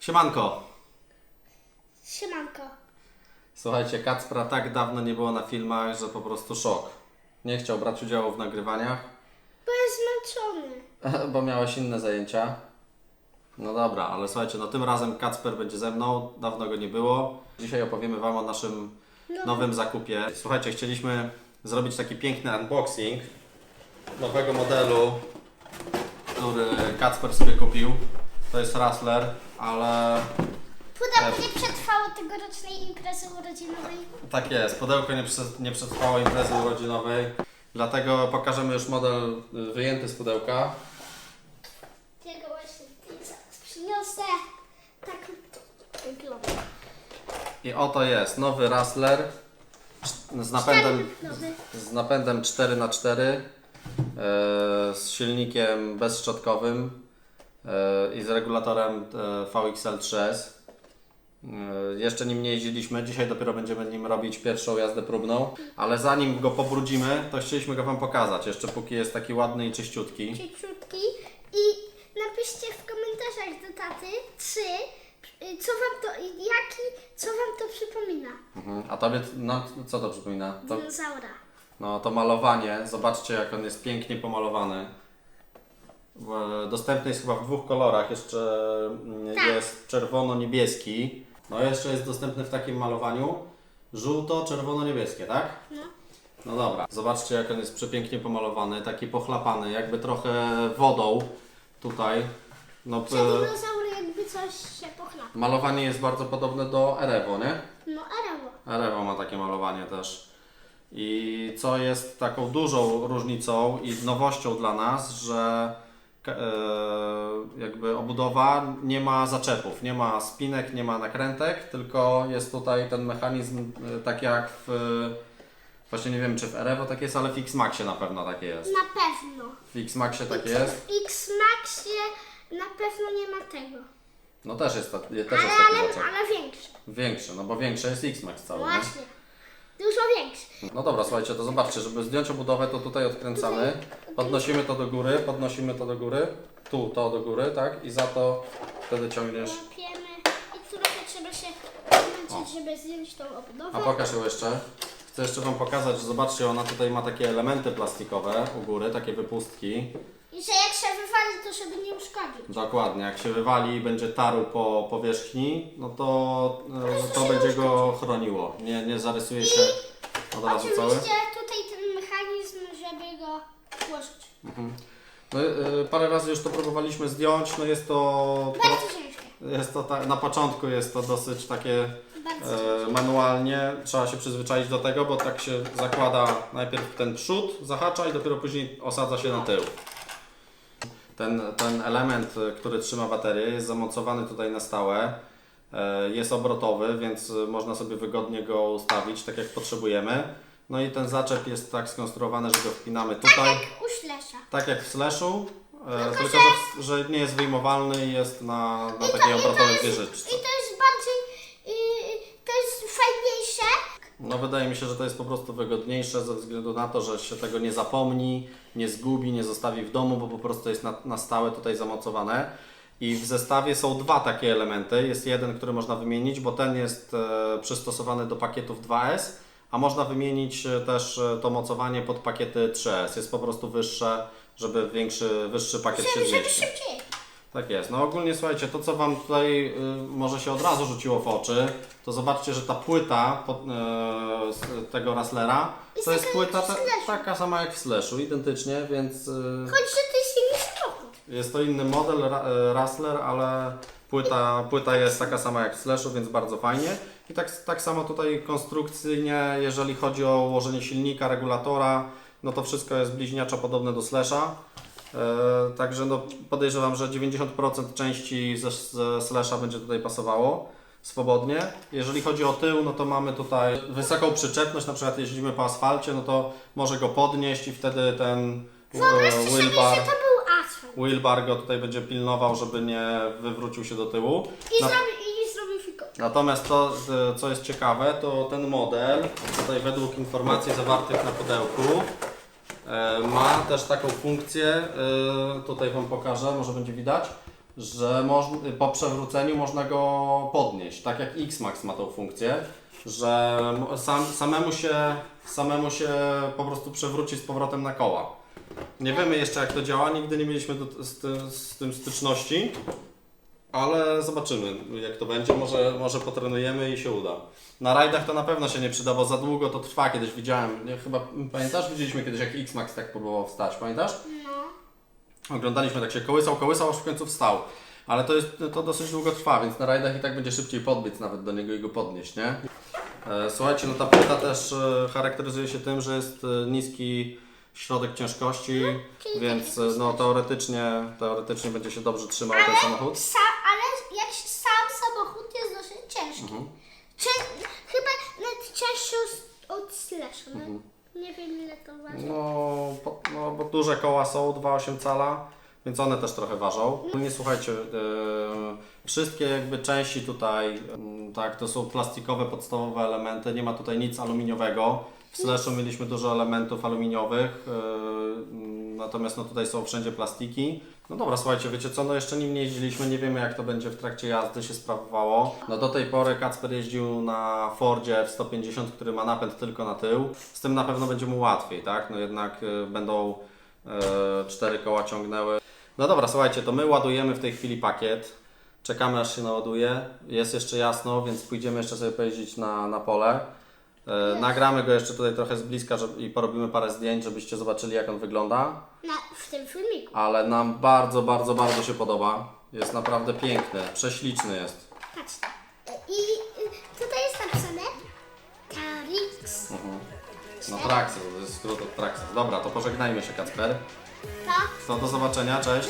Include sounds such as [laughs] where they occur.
Siemanko! Siemanko. Słuchajcie, Kacpra tak dawno nie było na filmach, że po prostu szok. Nie chciał brać udziału w nagrywaniach, Bo jest zmęczony. [laughs] bo miałeś inne zajęcia. No dobra, ale słuchajcie, no tym razem Kacper będzie ze mną, dawno go nie było. Dzisiaj opowiemy Wam o naszym nowym zakupie. Słuchajcie, chcieliśmy zrobić taki piękny unboxing nowego modelu, który Kacper sobie kupił. To jest Rassler, ale Pudełko nie przetrwało tegorocznej imprezy urodzinowej. Tak jest, pudełko nie, prze, nie przetrwało imprezy urodzinowej, dlatego pokażemy już model y, wyjęty z pudełka. Jego właśnie tutaj zaraz przyniosę. Tak to wygląda. I oto jest nowy Rassler z napędem, z napędem 4x4, e, z silnikiem bezszczotkowym e, i z regulatorem e, VXL 3S. E, Jeszcze nim nie jeździliśmy, dzisiaj dopiero będziemy nim robić pierwszą jazdę próbną, ale zanim go pobrudzimy, to chcieliśmy go Wam pokazać, jeszcze póki jest taki ładny i czyściutki. Cieciutki. I napiszcie w komentarzach do taty trzy, y, co wam to, jaki, co wam to przypomina. Mhm. A tobie, no, co to przypomina? To, Dinozaura. no, to malowanie, zobaczcie jak on jest pięknie pomalowany. W- Dostępny jest chyba w dwóch kolorach, jeszcze mm, Tak. jest czerwono-niebieski. No jeszcze jest dostępny w takim malowaniu żółto-czerwono-niebieskie, tak? No. No dobra, zobaczcie jak on jest przepięknie pomalowany, taki pochlapany, jakby trochę wodą tutaj. No, p- dinozaury jakby coś się pochlapał. malowanie jest bardzo podobne do Erevo, nie? Erevo ma takie malowanie też. I co jest taką dużą różnicą i nowością dla nas, że e, jakby obudowa nie ma zaczepów, nie ma spinek, nie ma nakrętek, tylko jest tutaj ten mechanizm e, tak jak w właśnie nie wiem czy w Erevo tak jest, ale w X-Maxie na pewno takie jest. Na pewno. W X-Maxie tak jest. W X-Maxie na pewno nie ma tego. No też jest, ta- też Ale, jest taki ale, ale większy. Większy, no bo większy jest X-Max cały, nie? Właśnie. Dużo większy. No dobra, słuchajcie, to zobaczcie, żeby zdjąć obudowę, to tutaj odkręcamy, podnosimy to do góry, podnosimy to do góry, tu to do góry, tak? I za to wtedy ciągniesz. Łapiemy i trochę trzeba się zmęczyć, żeby zdjąć tą obudowę. A pokaż ją jeszcze. Chcę jeszcze Wam pokazać, że zobaczcie, ona tutaj ma takie elementy plastikowe u góry, takie wypustki. I że wywali, to żeby nie uszkodzić. Dokładnie, jak się wywali i będzie tarł po powierzchni, no to e, to będzie go chroniło. Nie, nie zarysuje się od razu cały. Oczywiście tutaj ten mechanizm, żeby go włożyć. No, e, parę razy już to próbowaliśmy zdjąć, no jest to... Bardzo ciężkie. Jest to ta, na początku jest to dosyć takie Bardzo e, manualnie, trzeba się przyzwyczaić do tego, bo tak się zakłada najpierw ten przód, zahacza i dopiero później osadza się na tył. Ten, ten element, który trzyma baterię jest zamocowany tutaj na stałe, e, jest obrotowy, więc można sobie wygodnie go ustawić tak jak potrzebujemy. No i ten zaczep jest tak skonstruowany, że go wpinamy tutaj. Jak u ślesza. Tak jak w slashu, e, tylko że, że nie jest wyjmowalny i jest na, na takiej obrotowej wieżyczce. I to jest bardziej, yy, to jest fajniejsze. No wydaje mi się, że to jest po prostu wygodniejsze ze względu na to, że się tego nie zapomni, nie zgubi, nie zostawi w domu, bo po prostu jest na, na stałe tutaj zamocowane. I w zestawie są dwa takie elementy. Jest jeden, który można wymienić, bo ten jest e, przystosowany do pakietów 2S, a można wymienić e, też e, to mocowanie pod pakiety 3S. Jest po prostu wyższe, żeby większy, wyższy pakiet się zmieścił. szybciej. Tak jest. No ogólnie słuchajcie, to co Wam tutaj y, może się od razu rzuciło w oczy, to zobaczcie, że ta płyta pod, e, z tego Rasslera Jest to jest taka płyta jak w ta, Slashu. taka sama jak w Slashu, identycznie, więc y, Choć, że to jest samochód. jest to inny model ra, e, Rassler, ale płyta, płyta jest taka sama jak w Slashu, więc bardzo fajnie. I tak, tak samo tutaj konstrukcyjnie, jeżeli chodzi o ułożenie silnika, regulatora, no to wszystko jest bliźniaczo podobne do Slasha. E, także no podejrzewam, że 90% części ze, ze Slasha będzie tutaj pasowało swobodnie. Jeżeli chodzi o tył, no to mamy tutaj wysoką przyczepność, na przykład jeździmy po asfalcie, no to może go podnieść i wtedy ten e, Wyobraźcie sobie, wheelbar, że to był asfalt. wheelbar go tutaj będzie pilnował, żeby nie wywrócił się do tyłu. I, Na, zrobi, i zrobił fiko. Natomiast to, y, co jest ciekawe, to ten model, tutaj według informacji zawartych na pudełku, e, ma też taką funkcję, e, tutaj Wam pokażę, może będzie widać, że po przewróceniu można go podnieść, tak jak X-Max ma tą funkcję, że sam, samemu, się, samemu się po prostu przewróci z powrotem na koła. Nie wiemy jeszcze jak to działa, nigdy nie mieliśmy do, z, z tym styczności, ale zobaczymy jak to będzie, może, może potrenujemy i się uda. Na rajdach to na pewno się nie przyda, bo za długo to trwa, kiedyś widziałem, nie, chyba pamiętasz, widzieliśmy kiedyś jak X-Max tak próbował wstać, pamiętasz? No. Oglądaliśmy, tak się kołysał, kołysał, aż w końcu wstał. Ale to, jest, to dosyć długo trwa, więc na rajdach i tak będzie szybciej podbiec nawet do niego i go podnieść, nie? E, Słuchajcie, no ta płyta też e, charakteryzuje się tym, że jest e, niski środek ciężkości, czyli więc no teoretycznie, teoretycznie będzie się dobrze trzymał ten samochód. Sa, ale jak sam samochód jest dosyć ciężki. Mhm. Czy, chyba nawet cięższy Slasha. No, Nie wiem ile to waży. No, po, no bo duże koła są, 2,8 cala, więc one też trochę ważą. Nie słuchajcie, e, wszystkie jakby części tutaj, mm, tak, to są plastikowe podstawowe elementy, nie ma tutaj nic aluminiowego. W Slashu mieliśmy dużo elementów aluminiowych, e, natomiast no tutaj są wszędzie plastiki. No dobra, słuchajcie, wiecie co, no jeszcze nim nie jeździliśmy, nie wiemy jak to będzie w trakcie jazdy się sprawowało. No do tej pory Kacper jeździł na Fordzie w 150, który ma napęd tylko na tył. Z tym na pewno będzie mu łatwiej, tak? No jednak y, będą y, cztery koła ciągnęły. No dobra, słuchajcie, to my ładujemy w tej chwili pakiet. Czekamy aż się naładuje. Jest jeszcze jasno, więc pójdziemy jeszcze sobie pojeździć na, na pole. E, nagramy go jeszcze tutaj trochę z bliska żeby, i porobimy parę zdjęć, żebyście zobaczyli jak on wygląda. Na, w tym filmiku. Ale nam bardzo, bardzo, bardzo się podoba. Jest naprawdę piękny, prześliczny jest. Patrzcie. I y, tutaj jest napisane Carix. No Traxxas, to jest skrót od Traxxas. Dobra, to pożegnajmy się Kacper. Tak. To do zobaczenia, cześć.